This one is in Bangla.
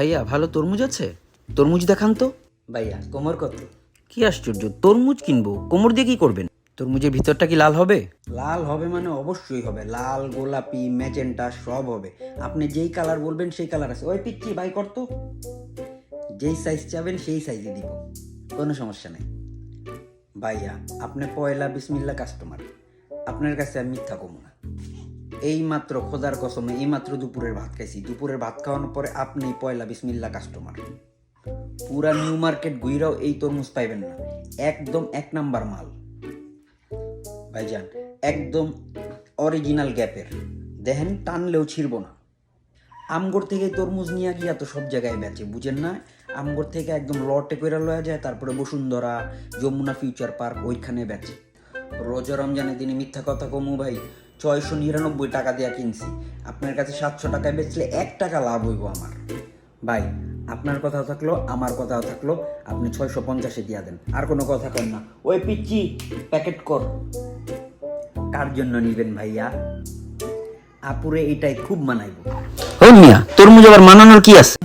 ভাইয়া ভালো তরমুজ আছে? তরমুজ দেখান তো। ভাইয়া কোমর কত? কি আশ্চর্য তরমুজ কিনবো কোমর দিয়ে কি করবেন? তরমুজের ভিতরটা কি লাল হবে? লাল হবে মানে অবশ্যই হবে লাল গোলাপি ম্যাজেন্টা সব হবে। আপনি যেই কালার বলবেন সেই কালার আছে। ওই পিচ্ছি ভাই করতো যেই সাইজ চাবেন সেই সাইজে দিব কোনো সমস্যা নেই। ভাইয়া আপনি পয়লা বিসমিল্লা কাস্টমার আপনার কাছে আমি মিথ্যা কমু না। এই মাত্র খোদার কসমে এই মাত্র দুপুরের ভাত খাইছি। দুপুরের ভাত খাওয়ানোর পরে আপনি পয়লা বিসমিল্লা কাস্টমার পুরা নিউ মার্কেট ঘুইরাও এই তরমুজ পাইবেন না। একদম এক নাম্বার মাল। ভাইজান, একদম অরিজিনাল গ্যাপের। দেখেন, টানলেও ছিড়ব না। আমগর থেকে তরমুজ নিয়ে গিয়া তো সব জায়গায় বেচে, বুঝেন না? আমগর থেকে একদম লটে করে লয়া যায়, তারপরে বসুন্ধরা, যমুনা ফিউচার পার্ক ওইখানে বেচে। রোজা রমজানে দিনে মিথ্যা কথা কমু ভাই ছয়শো নিরানব্বই টাকা দিয়ে কিনছি। আপনার কাছে সাতশো টাকায় বেচলে এক টাকা লাভ হইব আমার। ভাই আপনার কথাও থাকল আমার কথাও থাকল আপনি ছয়শো পঞ্চাশে দিয়া দেন। আর কোনো কথা কর না। ওই পিচি প্যাকেট কর। কার জন্য নিবেন ভাইয়া? আপুরে এটাই খুব মানাইব। মিয়া তোর মুজে আবার মানানোর কি আছে?